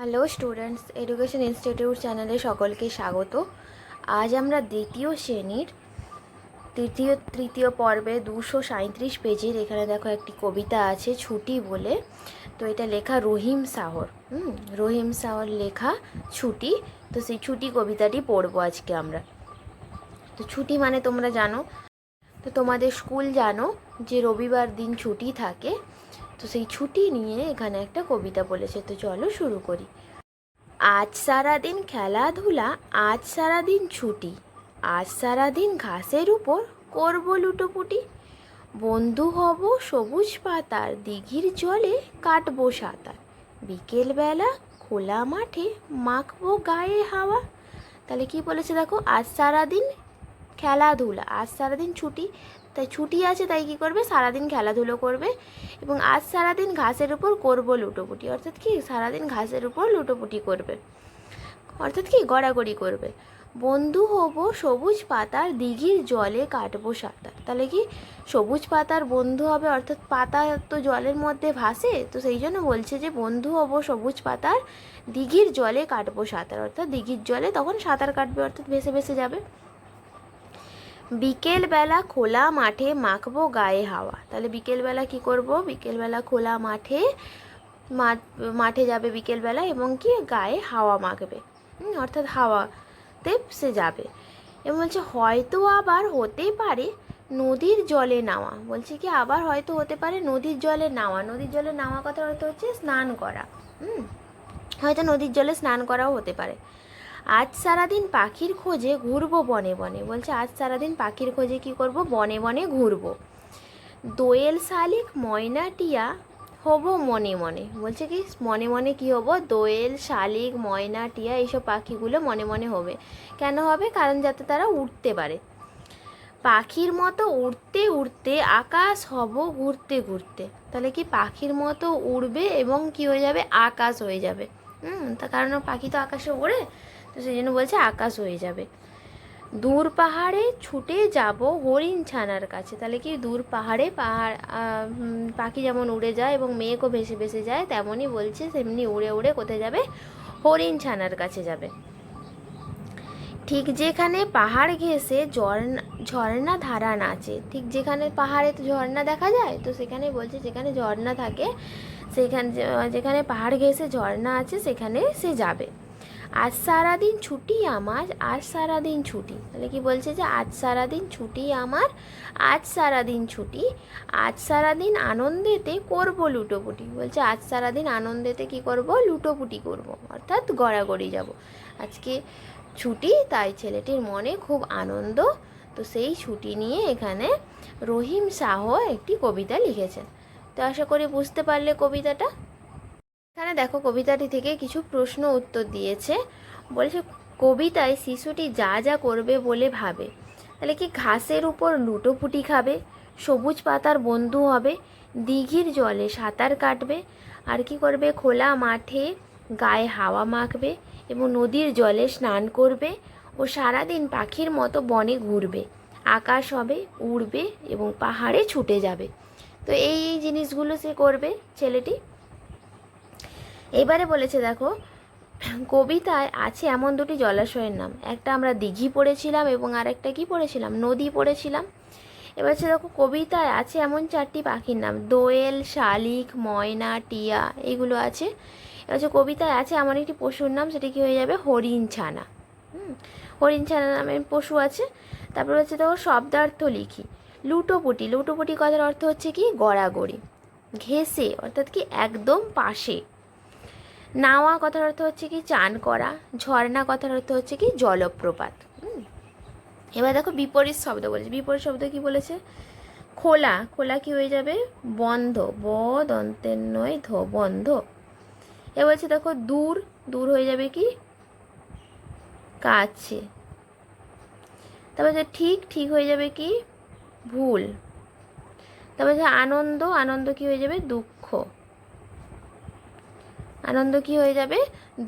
Hello students education institute চ্যানেলে সকলকে স্বাগত। আজ আমরা দ্বিতীয় শ্রেণির তৃতীয় তৃতীয় পর্বে দুশো সাঁত্রিশ পেজের, এখানে দেখো একটি কবিতা আছে, ছুটি বলে। তো এটা লেখা রহিম সাহর। হুম, রহিম সাহর লেখা ছুটি। তো সেই ছুটি কবিতাটি পড়ব আজকে আমরা। তো ছুটি মানে তোমরা জানো। তো তোমাদের স্কুল জানো যে রবিবার দিন ছুটি থাকে। তো সেই ছুটি নিয়ে এখানে একটা কবিতা বলেছে, তো চলো শুরু করি। আজ সারাদিন খেলাধুলা, আজ সারাদিন ছুটি, আজ সারাদিন ঘাসের উপর করব লুটোপুটি। বন্ধু হব সবুজ পাতার, দিঘির জলে কাটবো সাঁতার। বিকেলবেলা খোলা মাঠে মাখবো গায়ে হাওয়া। তাহলে কি বলেছে দেখো? আজ সারাদিন খেলাধুলা, আজ সারাদিন ছুটি। তাই ছুটি আছে, তাই কি করবে? সারাদিন খেলাধুলো করবে এবং আজ সারাদিন ঘাসের উপর করব লুটোপুটি। অর্থাৎ কি? সারাদিন ঘাসের উপর লুটোপুটি করবে। অর্থাৎ কি? গড়াগড়ি করবে। বন্ধু হব সবুজ পাতার দিঘির জলে কাটবো সাঁতার। তাহলে কি? সবুজ পাতার বন্ধু হবে, অর্থাৎ পাতা তো জলের মধ্যে ভাসে, তো সেই জন্য বলছে যে বন্ধু হব সবুজ পাতার দিঘির জলে কাটবো সাঁতার। অর্থাৎ দিঘির জলে তখন সাঁতার কাটবে, অর্থাৎ ভেসে ভেসে যাবে। বিকেলবেলা খোলা মাঠে মাখবো গায়ে হাওয়া। তাহলে বিকেলবেলা কি করব? বিকেলবেলা খোলা মাঠে, মাঠ- যাবে বিকেলবেলা এবং কি গায়ে হাওয়া মাখবে। অর্থাৎ হাওয়াতে সে যাবে। এবং বলছে, হয়তো আবার হতে পারে নদীর জলে নাওয়া বলছে কি, আবার হয়তো হতে পারে নদীর জলে নাওয়া নদীর জলে নাওয়া কথা অর্থ হচ্ছে স্নান করা। হুম, হয়তো নদীর জলে স্নান করাও হতে পারে। আজ সারাদিন পাখির খোঁজে ঘুরবো বনে বনে। বলছে, আজ সারাদিন পাখির খোঁজে কি করব? বনে বনে ঘুরবো। দোয়েল শালিক, ময়না টিয়া, হব মনে মনে। বলছে কি, মনে মনে কি হব? দোয়েল শালিক, ময়না টিয়া, এইসব পাখিগুলো মনে মনে হবে। কেন হবে? কারণ যাতে তারা উঠতে পারে। পাখির মতো উড়তে উড়তে আকাশ হব ঘুরতে ঘুরতে। তাহলে কি পাখির মতো উড়বে এবং কি হয়ে যাবে? আকাশ হয়ে যাবে। হুম তা কারণ পাখি তো আকাশে ওড়ে। তো সেই জন্য বলছে আকাশ হয়ে যাবে। দূর পাহাড়ে ছুটে যাব হরিণ ছানার কাছে। তাহলে কি দূর পাহাড়ে পাহাড় পাখি যেমন উড়ে যায় এবং মেঘও ভেসে ভেসে যায়, তেমনই বলছে সেমনি উড়ে উড়ে কোথায় যাবে? হরিণ ছানার কাছে যাবে। ঠিক যেখানে পাহাড় ঘেঁষে ঝর্ণা ঝর্ণা ধারা নাচে, ঠিক যেখানে পাহাড়ে তো ঝর্ণা দেখা যায়, তো সেখানে বলছে যেখানে ঝর্ণা থাকে, সেখানে, যেখানে পাহাড় ঘেঁষে ঝর্ণা আছে, সেখানে সে যাবে। আজ সারাদিন ছুটি আমার, আজ সারাদিন ছুটি। তাহলে কি বলছে যে আজ সারাদিন ছুটি আমার, আজ সারাদিন ছুটি, আজ সারাদিন আনন্দেতে করব লুটোপুটি। বলছে আজ সারাদিন আনন্দেতে কি করব? লুটোপুটি করব, অর্থাৎ গড়াগড়ি যাব। আজকে ছুটি, তাই ছেলেটির মনে খুব আনন্দ। তো সেই ছুটি নিয়ে এখানে রহিম শাহ একটি কবিতা লিখেছেন। তো আশা করি বুঝতে পারলে কবিতাটা। এখানে দেখো কবিতাটি থেকে কিছু প্রশ্ন উত্তর দিয়েছে। বলেছে, কবিতায় শিশুটি যা যা করবে বলে ভাবে। তাহলে কি ঘাসের উপর লুটোপুটি খাবে? সবুজ পাতার বন্ধু হবে। দিঘির জলে সাঁতার কাটবে। আর কি করবে? খোলা মাঠে গায়ে হাওয়া মাখবে এবং নদীর জলে স্নান করবে ও সারাদিন পাখির মতো বনে ঘুরবে। আকাশ হবে, উড়বে এবং পাহাড়ে ছুটে যাবে। তো এই এই জিনিসগুলো সে করবে, ছেলেটি? এবারে বলেছে, দেখো, কবিতায় আছে এমন দুটি জলাশয়ের নাম। একটা আমরা দিঘি পড়েছিলাম এবং আরেকটা কি পড়েছিলাম? নদী পড়েছিলাম। এবার হচ্ছে দেখো, কবিতায় আছে এমন চারটি পাখির নাম। দোয়েল, শালিক, ময়না, টিয়া, এগুলো আছে। এবার হচ্ছে কবিতায় আছে এমন একটি পশুর নাম, সেটি কি হয়ে যাবে? হরিণ ছানা হুম? হরিণ ছানা নামের পশু আছে। তারপর হচ্ছে দেখো, শব্দার্থ লিখি। লুটোপুটি। লুটোপুটি কথার অর্থ হচ্ছে কি? গড়াগড়ি। ঘেসে অর্থাৎ কি? একদম পাশে। নাওয়া কথার অর্থ হচ্ছে কি, চান করা। ঝর্ণা কথার অর্থ হচ্ছে কি, জলপ্রপাত। এবার দেখো বিপরীত শব্দ বলেছে। বিপরীত শব্দ কি বলেছে? খোলা। খোলা কি হয়ে যাবে? বন্ধ। ব দন্তের নয়, ধ বন্ধ। এ বলছে দেখো দূর। দূর হয়ে যাবে কি? কাছে। তারপর হচ্ছে ঠিক ঠিক হয়ে যাবে কি? ভুল। তারপর হচ্ছে আনন্দ। আনন্দ কি হয়ে যাবে? দুঃখ। আনন্দ কি হয়ে যাবে?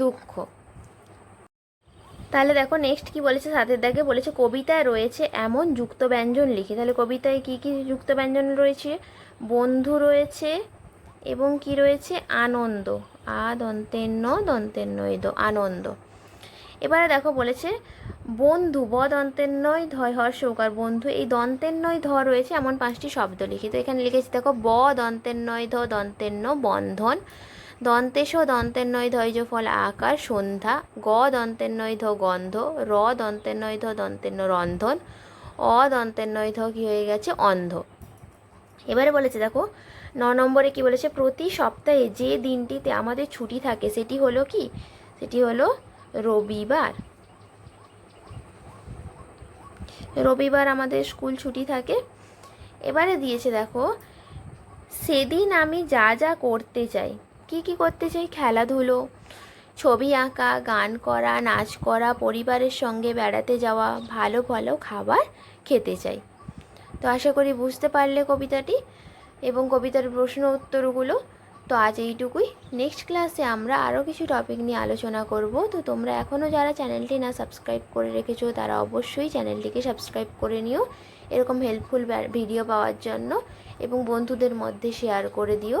দুঃখ। তাহলে দেখো নেক্সট কি বলেছে? সাথের দাগে বলেছে, কবিতায় রয়েছে এমন যুক্ত ব্যঞ্জন লিখে। তাহলে কবিতায় কি কি যুক্ত ব্যঞ্জন রয়েছে? বন্ধু রয়েছে এবং কি রয়েছে? আনন্দ। আ দন্তের ন দন্তের নয় দ, আনন্দ। এবারে দেখো বলেছে, বন্ধু, ব দন্তের নয় ধয় হর্ষ ওকার বন্ধু। এই দন্তের নয় ধ রয়েছে এমন পাঁচটি শব্দ লিখি। তো এখানে লিখেছি দেখো, ব দন্তের নয় ধ দন্তের ন বন্ধন। দন্তেশ দন্তের নয় ধৈর্য ফল আকার, সন্ধ্যা, গ দন্তের নয় ধ গন্ধ, র দন্তের নয় ধ দন্তের ন রন্ধন, অ দন্তের নয় ধ কী হয়ে গেছে? অন্ধ। এবারে বলেছে, দেখো, ন নম্বরে কি বলেছে? প্রতি সপ্তাহে যে দিনটিতে আমাদের ছুটি থাকে, সেটি হলো কি? সেটি হলো রবিবার। রবিবার আমাদের স্কুল ছুটি থাকে। এবারে দিয়েছে, দেখো, সেদিন আমি যা যা করতে চাই কি কি করতে চাই? খেলাধুলো, ছবি আঁকা, গান করা, নাচ করা, পরিবারের সঙ্গে বেড়াতে যাওয়া, ভালো ভালো খাবার খেতে চাই। তো আশা করি বুঝতে পারলে কবিতাটি এবং কবিতার প্রশ্ন উত্তরগুলো। তো আজ এইটুকুই। নেক্সট ক্লাসে আমরা আরও কিছু টপিক নিয়ে আলোচনা করব। তো তোমরা এখনও যারা চ্যানেলটি না সাবস্ক্রাইব করে রেখেছো, তারা অবশ্যই চ্যানেলটিকে সাবস্ক্রাইব করে নিও। এরকম হেল্পফুল ভিডিও পাওয়ার জন্য এবং বন্ধুদের মধ্যে শেয়ার করে দিও।